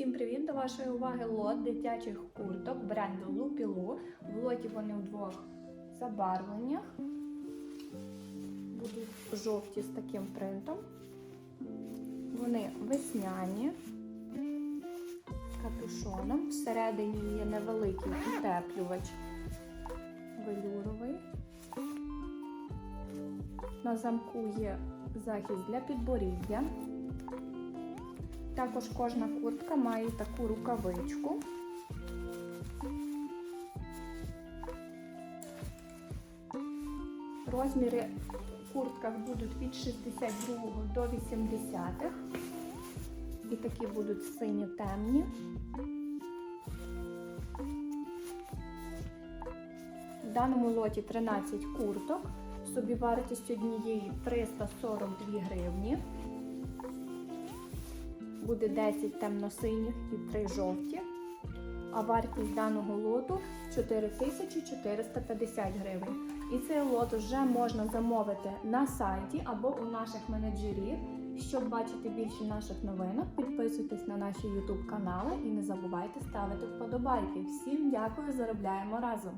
Всім привіт! До вашої уваги лот дитячих курток бренду Lupilo. В лоті вони у двох забарвленнях. Будуть жовті з таким принтом. Вони весняні з капюшоном. Всередині є невеликий утеплювач велюровий. На замку є захист для підборіддя. Також кожна куртка має таку рукавичку. Розміри в куртках будуть від 62 до 80. І такі будуть сині темні. В даному лоті 13 курток. Собівартість однієї 342 гривні буде 10 темно-синіх і 3 жовті. А вартість даного лоту 4450 гривень. І цей лот вже можна замовити на сайті або у наших менеджерів. Щоб бачити більше наших новинок, підписуйтесь на наші YouTube канали і не забувайте ставити вподобайки. Всім дякую, заробляємо разом!